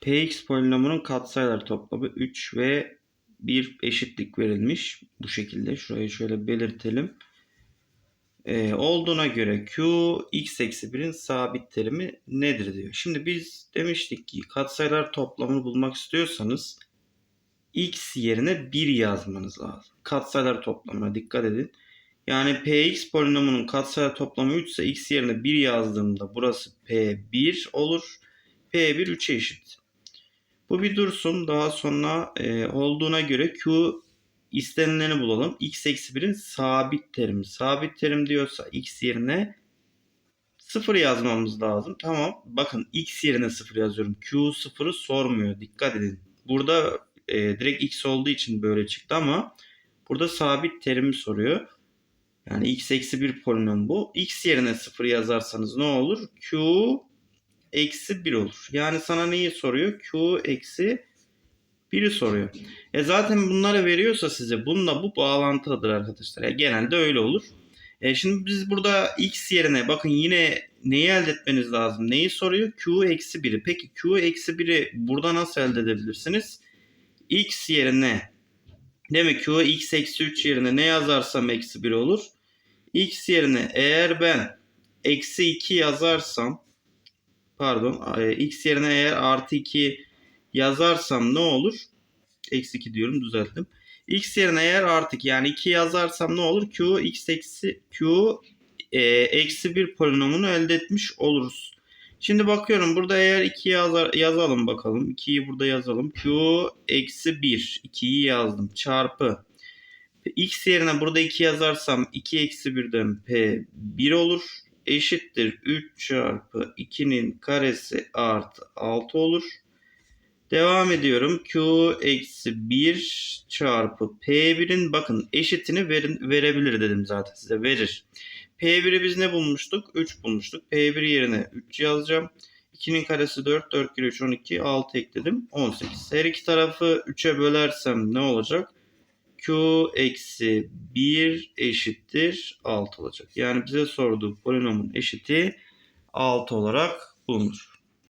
Px polinomunun katsayılar toplamı 3 ve bir eşitlik verilmiş. Bu şekilde. Şurayı şöyle belirtelim. Ee, olduğuna göre q x eksi 1'in sabit terimi nedir diyor. Şimdi biz demiştik ki katsayılar toplamını bulmak istiyorsanız x yerine 1 yazmanız lazım. Katsayılar toplamına dikkat edin. Yani px polinomunun katsayılar toplamı 3 ise x yerine 1 yazdığımda burası p1 olur. p1 3'e eşit. Bu bir dursun. Daha sonra e, olduğuna göre q istenileni bulalım. x eksi 1'in sabit terimi. Sabit terim diyorsa x yerine 0 yazmamız lazım. Tamam. Bakın x yerine 0 yazıyorum. Q 0'ı sormuyor. Dikkat edin. Burada e, direkt x olduğu için böyle çıktı ama burada sabit terimi soruyor. Yani x eksi 1 polinom bu. x yerine 0 yazarsanız ne olur? Q eksi 1 olur. Yani sana neyi soruyor? Q eksi 1'i soruyor. E zaten bunları veriyorsa size bununla bu bağlantılıdır arkadaşlar. Ya genelde öyle olur. E şimdi biz burada x yerine bakın yine neyi elde etmeniz lazım? Neyi soruyor? Q eksi 1'i. Peki Q eksi 1'i burada nasıl elde edebilirsiniz? x yerine demek Q x eksi 3 yerine ne yazarsam eksi 1 olur. x yerine eğer ben eksi 2 yazarsam pardon e, x yerine eğer artı 2 yazarsam ne olur? Eksi 2 diyorum düzelttim. x yerine eğer artık yani 2 yazarsam ne olur? q x eksi q e, eksi 1 polinomunu elde etmiş oluruz. Şimdi bakıyorum burada eğer 2 yazar, yazalım bakalım. 2'yi burada yazalım. q eksi 1. 2'yi yazdım. Çarpı. x yerine burada 2 yazarsam 2 eksi 1'den p 1 olur. Eşittir 3 çarpı 2'nin karesi artı 6 olur. Devam ediyorum. Q eksi 1 çarpı P1'in bakın eşitini verin, verebilir dedim zaten size. Verir. P1'i biz ne bulmuştuk? 3 bulmuştuk. P1 yerine 3 yazacağım. 2'nin karesi 4. 4 kere 3 12. 6 ekledim. 18. Her iki tarafı 3'e bölersem ne olacak? Q eksi 1 eşittir 6 olacak. Yani bize sorduğu polinomun eşiti 6 olarak bulunur.